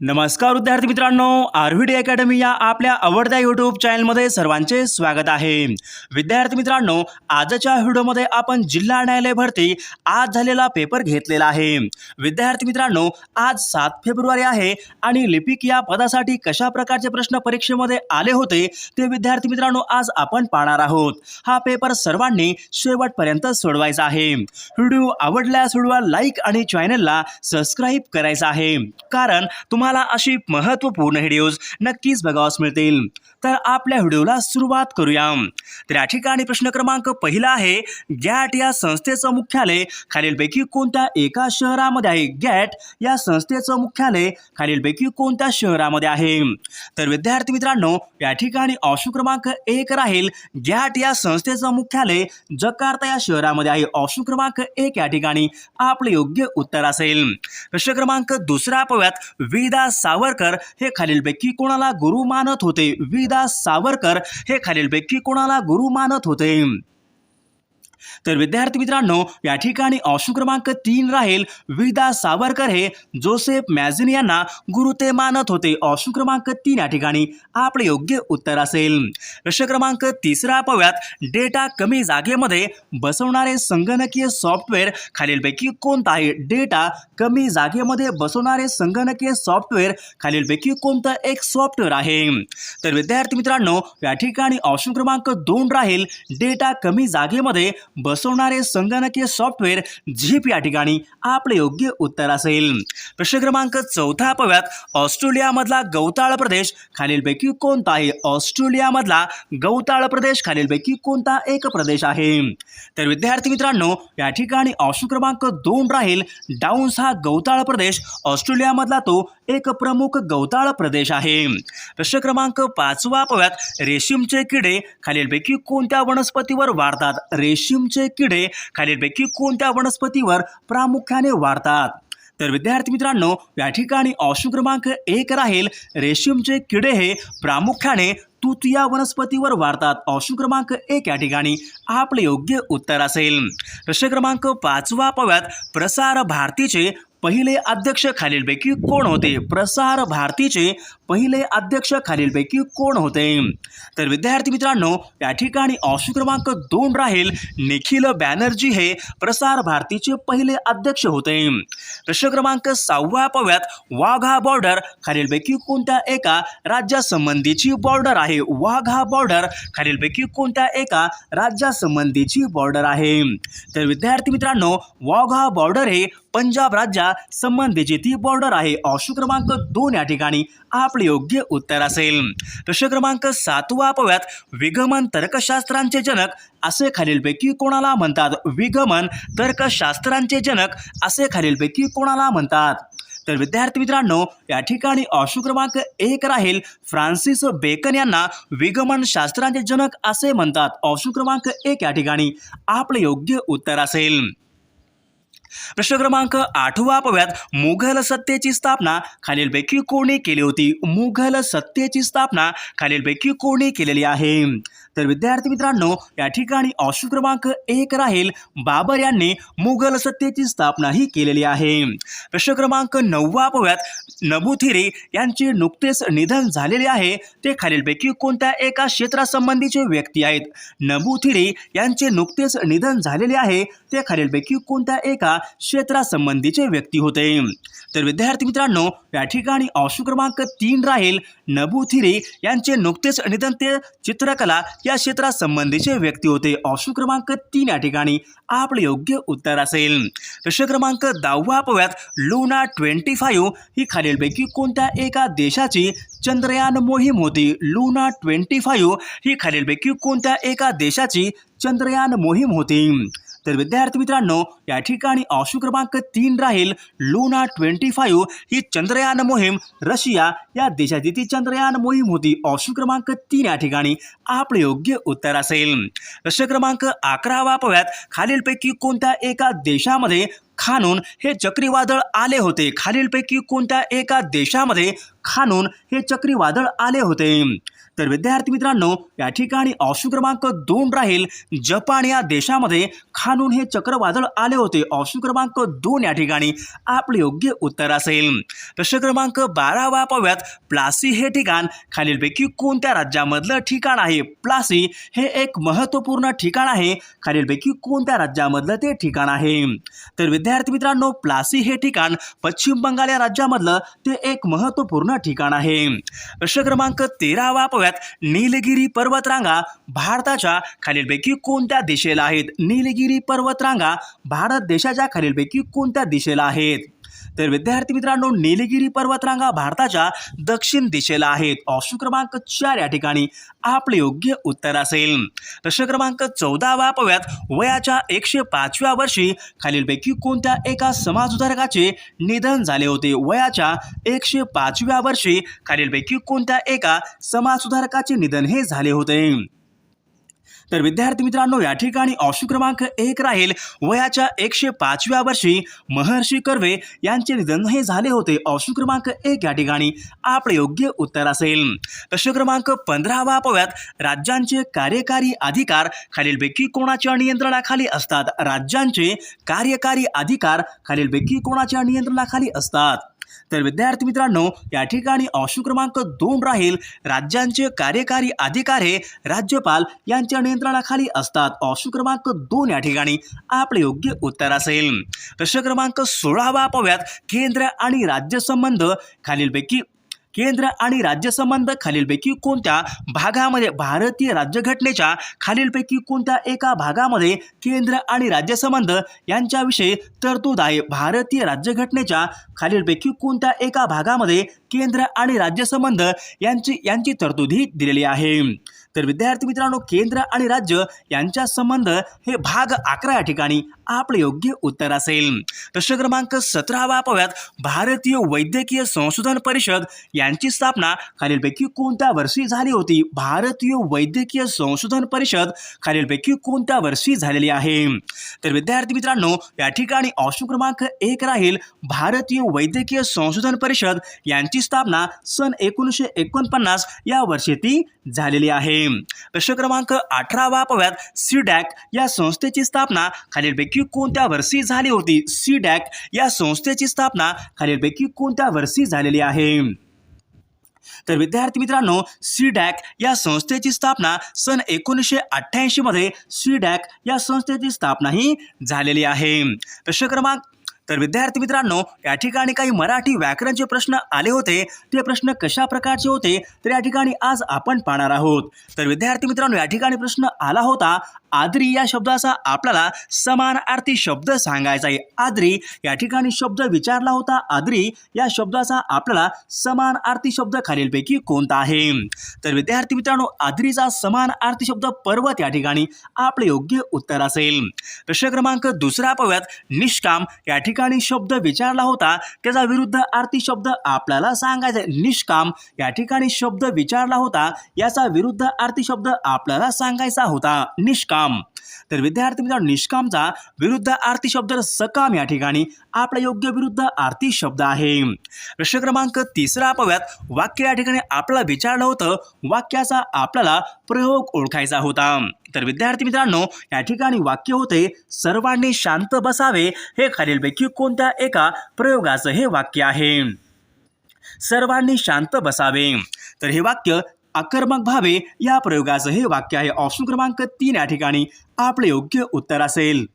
नमस्कार विद्यार्थी मित्रांनो आरव्हीडी अकॅडमी या आपल्या आवडत्या यूट्यूब चॅनलमध्ये सर्वांचे स्वागत आहे. विद्यार्थी मित्रांनो आजच्या व्हिडिओमध्ये आपण जिल्हा न्यायालय भरती आज झालेला पेपर घेतलेला आहे. विद्यार्थी मित्रांनो आज सात फेब्रुवारी आहे आणि लिपिक या पदासाठी कशा प्रकारचे प्रश्न परीक्षेमध्ये आले होते ते विद्यार्थी मित्रांनो आज आपण पाहणार आहोत. हा पेपर सर्वांनी शेवटपर्यंत सोडवायचा आहे. व्हिडिओ आवडल्यास व्हिडिओला लाईक आणि चॅनलला सबस्क्राईब करायचा आहे. कारण तुम्हाला अशी महत्त्वपूर्ण व्हिडिओज नक्कीच बघावास मिळतील. तर आपल्या व्हिडिओला सुरुवात करूया. तर या ठिकाणी प्रश्न क्रमांक पहिला आहे गॅट या संस्थेचं मुख्यालय खालीलपैकी कोणत्या एका शहरामध्ये आहे? गॅट या संस्थेचं मुख्यालय खालीलपैकी कोणत्या शहरामध्ये आहे? तर विद्यार्थी मित्रांनो या ठिकाणी ऑप्शन क्रमांक एक राहील. गॅट या संस्थेचं मुख्यालय जकार्ता या शहरामध्ये आहे. ऑप्शन क्रमांक एक या ठिकाणी आपले योग्य उत्तर असेल. प्रश्न क्रमांक दुसरा पाहूयात. दास सावरकर. हे खालीलपैकी कोणाला गुरु मानत होते? विदास सावरकर. हे खालीलपैकी कोणाला गुरु मानत होते? तर विद्यार्थी मित्रांनो या ठिकाणी ऑप्शन क्रमांक तीन राहील विदा सावरकर हे. जोसेफ मॅझिन यांना गुरु ते मानत होते. ऑप्शन क्रमांक तीन या ठिकाणी आपले योग्य उत्तर असेल. प्रश्न क्रमांक तिसरा पाहूयात. डेटा कमी जागेमध्ये बसवणारे संगणकीय सॉफ्टवेअर खालीलपैकी कोणतं आहे? डेटा कमी जागेमध्ये बसवणारे संगणकीय सॉफ्टवेअर खालीलपैकी कोणतं एक सॉफ्टवेअर आहे? तर विद्यार्थी मित्रांनो या ठिकाणी ऑप्शन क्रमांक दोन राहील. डेटा कमी जागेमध्ये बसवणारे संगणकीय सॉफ्टवेअर झीप या ठिकाणी आपले योग्य उत्तर असेल. प्रश्न क्रमांक चौथा पव्यात ऑस्ट्रेलियामधला गवताळ प्रदेश खालीलपैकी कोणता आहे? ऑस्ट्रेलियामधला गवताळ प्रदेश खालीलपैकी कोणता एक प्रदेश आहे? तर विद्यार्थी मित्रांनो या ठिकाणी ऑप्शन क्रमांक दोन राहील. डाऊन्स हा गवताळ प्रदेश ऑस्ट्रेलियामधला तो एक प्रमुख गवताळ प्रदेश आहे. प्रश्न क्रमांक पाचवा पव्यात रेशीमचे किडे खालीलपैकी कोणत्या वनस्पतीवर वाढतात? रेशीम तुमचे किडे खालीलपैकी कोणत्या वनस्पतीवर प्रामुख्याने वाढतात? तर विद्यार्थी मित्रांनो या ठिकाणी ऑप्शन क्रमांक एक राहील. रेशीमचे किडे हे प्रामुख्याने तुतिया वनस्पतीवर वाढतात. ऑप्शन क्रमांक एक या ठिकाणी आपले योग्य उत्तर असेल. प्रश्न क्रमांक पाचवा पव्यात प्रसार भारतीचे पहिले अध्यक्ष खालीलपैकी कोण होते? प्रसार भारतीचे पहिले अध्यक्ष खालीलपैकी कोण होते? तर विद्यार्थी मित्रांनो या ठिकाणी ऑप्शन क्रमांक दोन राहील निखिल बॅनर्जी हे प्रसार भारतीचे पहिले अध्यक्ष होते. प्रश्न क्रमांक सहावा पाहूयात. वाघा बॉर्डर खालीलपैकी कोणत्या एका राज्यासंबंधीची बॉर्डर आहे? वाघा बॉर्डर खालीलपैकी कोणत्या एका राज्यासंबंधीची बॉर्डर आहे? तर विद्यार्थी मित्रांनो वाघा बॉर्डर हे पंजाब राज्या संबंधीची ती बॉर्डर आहे ऑप्शन क्रमांक दोन या ठिकाणी आपले योग्य उत्तर असेल. प्रश्न क्रमांक सातवा अपव्यात विगमन तर्कशास्त्रांचे जनक असे खालीलपैकी कोणाला म्हणतात? विगमन तर्कशास्त्रांचे जनक असे खालीलपैकी कोणाला म्हणतात? तर विद्यार्थी मित्रांनो या ठिकाणी ऑप्शन क्रमांक एक राहील. फ्रान्सिस बेकन यांना विगमन शास्त्रांचे जनक असे म्हणतात. ऑप्शन क्रमांक एक या ठिकाणी आपले योग्य उत्तर असेल. प्रश्न क्रमांक आठवा पव्यात मुघल सत्तेची स्थापना खालीलपैकी कोणी केली होती? मुघल सत्तेची स्थापना खालीलपैकी कोणी केलेली आहे? तर विद्यार्थी मित्रांनो या ठिकाणी ऑप्शन क्रमांक एक राहील. बाबर यांनी मुघल सत्तेची स्थापना ही केलेली आहे. प्रश्न क्रमांक नववा पाहूयात. नबुथिरी यांचे नुकतेच निधन झालेले आहे. ते खालीलपैकी कोणत्या एका क्षेत्रासंबंधीचे व्यक्ती आहेत? नबुथिरी यांचे नुकतेच निधन झालेले आहे. ते खालीलपैकी कोणत्या एका क्षेत्रासंबंधीचे व्यक्ती होते? तर विद्यार्थी मित्रांनो या ठिकाणी ऑप्शन क्रमांक तीन राहील. नबुथिरी यांचे नुकतेच निधन ते चित्रकला या क्षेत्रासंबंधीचे व्यक्ती होते. ऑप्शन क्रमांक तीन या ठिकाणी. आपले योग्य उत्तर असेल. प्रश्न क्रमांक दहावा पव्यात लुना ट्वेंटी फाईव्ह ही खालीलपैकी कोणत्या एका देशाची चंद्रयान मोहीम होती? लुना ट्वेंटी फाईव्ह ही खालीलपैकी कोणत्या एका देशाची चंद्रयान मोहीम होती? तर विद्यार्थी मित्रांनो या ठिकाणी ऑप्शन क्रमांक तीन राहील लुना ट्वेंटी फाईव्ह. ही चंद्रयान मोहीम रशिया या देशाची ती चंद्रयान मोहीम होती. ऑप्शन क्रमांक तीन या ठिकाणी आपले योग्य उत्तर असेल. प्रश्न क्रमांक अकरावा वापव्यात खालीलपैकी कोणत्या एका देशामध्ये खानून हे चक्रीवादळ आले होते? खालीलपैकी कोणत्या एका देशामध्ये खानून हे चक्रीवादळ आले होते. तर विद्यार्थी मित्रांनो या ठिकाणी ऑप्शन क्रमांक दोन राहील. जपान या देशामध्ये खानून हे चक्रवादळ आले होते. ऑप्शन क्रमांक दोन या ठिकाणी आपले योग्य उत्तर असेल. प्रश्न क्रमांक बारावा पाहूयात प्लासी हे ठिकाण खालीलपैकी कोणत्या राज्यामधलं ठिकाण आहे? प्लासी हे एक महत्त्वपूर्ण ठिकाण आहे. खालीलपैकी कोणत्या राज्यामधलं ते ठिकाण आहे? तर विद्यार्थी मित्रांनो प्लासी हे ठिकाण पश्चिम बंगाल या राज्यामधलं ते एक महत्त्वपूर्ण ठिकाण आहे. प्रश्न क्रमांक तेरावा पाहूयात नीलगिरी पर्वतरांगा भारताच्या खालीलपैकी कोणत्या दिशेला आहेत? नीलगिरी पर्वतरांगा भारत देशाच्या खालीलपैकी कोणत्या दिशेला आहेत? तर विद्यार्थी मित्रांनो निलगिरी पर्वतरांगा भारताच्या दक्षिण दिशेला आहेत. ऑप्शन क्रमांक चार या ठिकाणी आपले योग्य उत्तर असेल. प्रश्न क्रमांक चौदाव्या पव्यात वयाच्या एकशे पाचव्या वर्षी खालीलपैकी कोणत्या एका समाजसुधारकाचे निधन झाले होते? वयाच्या एकशे पाचव्या वर्षी खालीलपैकी कोणत्या एका समाजसुधारकाचे निधन हे झाले होते? तर विद्यार्थी मित्रांनो या ठिकाणी ऑप्शन क्रमांक एक राहील. वयाच्या एकशे पाचव्या वर्षी महर्षी कर्वे यांचे निधन हे झाले होते. ऑप्शन क्रमांक एक या ठिकाणी. आपले योग्य उत्तर असेल. प्रश्न क्रमांक पंधरावा पाहूयात. राज्यांचे कार्यकारी अधिकार खालीलपैकी कोणाच्या नियंत्रणाखाली असतात? राज्यांचे कार्यकारी अधिकार खालीलपैकी कोणाच्या नियंत्रणाखाली असतात? तर विद्यार्थी मित्रांनो या ठिकाणी ऑप्शन क्रमांक दोन राहील. राज्यांचे कार्यकारी अधिकार हे राज्यपाल यांच्या नियंत्रणाखाली असतात. ऑप्शन क्रमांक दोन या ठिकाणी आपले योग्य उत्तर असेल. प्रश्न क्रमांक सोळावा पाहूयात. केंद्र आणि राज्य संबंध खालीलपैकी केंद्र आणि राज्य संबंध खालीलपैकी कोणत्या भागामध्ये भारतीय राज्यघटनेच्या खालीलपैकी कोणत्या एका भागामध्ये केंद्र आणि राज्य संबंध यांच्याविषयी तरतूद आहे भारतीय राज्यघटनेच्या खालीलपैकी कोणत्या एका भागामध्ये केंद्र आणि राज्य संबंध यांची यांची तरतूद ही दिलेली आहे. तर विद्यार्थी मित्रांनो केंद्र आणि राज्य यांच्या संबंध हे भाग अकरा या ठिकाणी आपले योग्य उत्तर असेल. प्रश्न क्रमांक सतरावा पाहूयात. भारतीय वैद्यकीय संशोधन परिषद यांची स्थापना खालीलपैकी कोणत्या वर्षी झाली होती? भारतीय वैद्यकीय संशोधन परिषद खालीलपैकी कोणत्या वर्षी झालेली आहे? तर विद्यार्थी मित्रांनो या ठिकाणी ऑप्शन क्रमांक एक राहील. भारतीय वैद्यकीय संशोधन परिषद यांची स्थापना सन एकोणीसशे एकोणपन्नास या वर्षी ती झालेली आहे. प्रश्न क्रमांक अठरावा पव्यात सी डॅक या संस्थेची स्थापना खालीलपैकी कोणत्या वर्षी झाली होती? सी डॅक या संस्थेची स्थापना खालीलपैकी कोणत्या वर्षी झालेली आहे? तर विद्यार्थी मित्रांनो सी डॅक या संस्थेची स्थापना सन एकोणीसशे अठ्ठ्याऐंशीमध्ये सी डॅक या संस्थेची स्थापना ही झालेली आहे. प्रश्न क्रमांक तर विद्यार्थी मित्रांनो या ठिकाणी काही मराठी व्याकरणचे प्रश्न आले होते. ते प्रश्न कशा प्रकारचे होते? तर या ठिकाणी आज आपण पाहणार आहोत. तर विद्यार्थी मित्रांनो या ठिकाणी प्रश्न आला होता. आद्री या शब्दाचा आपल्याला समानार्थी शब्द सांगायचा आहे. आद्री या ठिकाणी शब्द विचारला होता. आद्री या शब्दाचा आपल्याला समानार्थी शब्द खालीलपैकी कोणता आहे? तर विद्यार्थी मित्रांनो आद्रीचा समानार्थी शब्द पर्वत या ठिकाणी आपले योग्य उत्तर असेल. प्रश्न क्रमांक दुसरा पाहूयात निष्काम या ठिकाणी शब्द विचारला होता. त्याचा विरुद्ध आर्थिक शब्द आपल्याला सांगायचा आहे. निष्काम या ठिकाणी शब्द विचारला होता. याचा विरुद्ध आर्थिक शब्द आपल्याला सांगायचा होता. निष्काम तर विद्यार्थी मित्रांनो निष्कामचा विरुद्ध आरती शब्द सकाम या ठिकाणी आपला योग्य विरुद्ध आरती शब्द आहे. प्रश्न क्रमांक तिसरा अपव्यात वाक्य या ठिकाणी आपल्याला विचारलं होतं. वाक्याचा आपल्याला प्रयोग ओळखायचा होता. तर विद्यार्थी मित्रांनो या ठिकाणी वाक्य होते सर्वांनी शांत बसावे. हे खालीलपैकी कोणत्या एका प्रयोगाचं हे वाक्य आहे? सर्वांनी शांत बसावे. तर हे वाक्य आक्रमक भावे या प्रयोगाचं हे वाक्य आहे ऑप्शन क्रमांक तीन या ठिकाणी. आपले योग्य उत्तर असेल.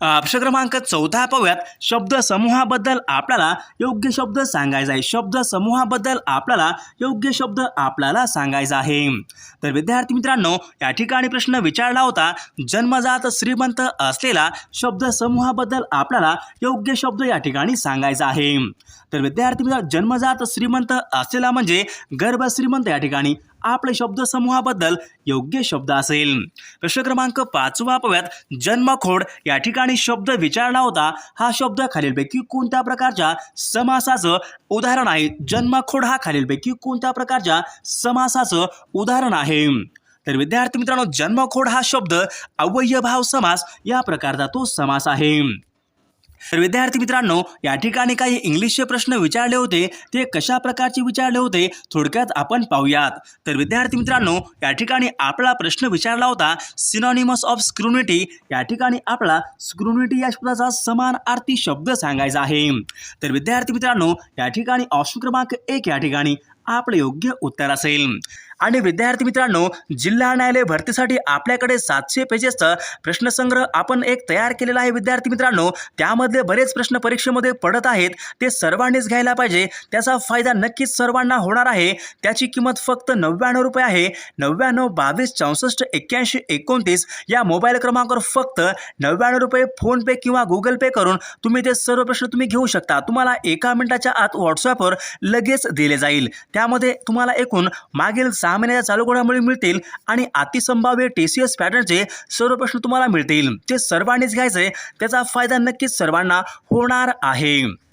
प्रश्न क्रमांक चौदा पाहूयात. शब्द समूहाबद्दल आपल्याला योग्य शब्द सांगायचा आहे. शब्द समूहाबद्दल आपल्याला योग्य शब्द आपल्याला सांगायचा आहे. तर विद्यार्थी मित्रांनो या ठिकाणी प्रश्न विचारला होता. जन्मजात श्रीमंत असलेला शब्द समूहाबद्दल आपल्याला योग्य शब्द या ठिकाणी सांगायचा आहे. तर विद्यार्थी मित्र जन्मजात श्रीमंत असलेला म्हणजे गर्भ श्रीमंत या ठिकाणी आपले शब्दसमूहाबद्दल योग्य शब्द असेल. प्रश्न क्रमांक पाचवा पव्यात जन्मखोड या ठिकाणी शब्द विचारला होता. हा शब्द खालीलपैकी कोणत्या प्रकारच्या समासाचं उदाहरण आहे? जन्मखोड हा खालीलपैकी कोणत्या प्रकारच्या समासाचं उदाहरण आहे? तर विद्यार्थी मित्रांनो जन्मखोड हा शब्द अवयभाव समास या प्रकारचा तो समास आहे. तर विद्यार्थी मित्रांनो या ठिकाणी काही इंग्लिशचे प्रश्न विचारले होते. ते कशा प्रकारचे विचारले होते थोडक्यात आपण पाहूयात. तर विद्यार्थी मित्रांनो या ठिकाणी आपला प्रश्न विचारला होता सिनॉनिमस ऑफ स्क्रुनिटी या ठिकाणी आपला स्क्रुनिटी या शब्दाचा समान आरती शब्द सांगायचा आहे. तर विद्यार्थी मित्रांनो या ठिकाणी ऑप्शन क्रमांक एक या ठिकाणी आपलं योग्य उत्तर असेल. आणि विद्यार्थी मित्रांनो जिल्हा न्यायालय भरतीसाठी आपल्याकडे सातशे पेजेसचा प्रश्नसंग्रह आपण एक तयार केलेला आहे विद्यार्थी मित्रांनो. त्यामधले बरेच प्रश्न परीक्षेमध्ये पडत आहेत. ते सर्वांनीच घ्यायला पाहिजे. त्याचा फायदा नक्कीच सर्वांना होणार आहे. त्याची किंमत फक्त नव्याण्णव रुपये आहे. नव्याण्णव बावीस चौसष्ट एक्क्याऐंशी एकोणतीस या मोबाईल क्रमांकावर फक्त नव्याण्णव रुपये फोनपे किंवा गुगल पे करून तुम्ही ते सर्व प्रश्न तुम्ही घेऊ शकता. तुम्हाला एका मिनिटाच्या आत व्हॉट्सअपवर लगेच दिले जाईल. त्यामध्ये तुम्हाला एकूण मागील सहा महिन्याच्या चालू घडामोडी मिळतील आणि अतिसंभाव्य टी सी एस पॅटर्नचे सर्व प्रश्न तुम्हाला मिळतील. ते सर्वांनीच घ्यायचे. त्याचा फायदा नक्कीच सर्वांना होणार आहे.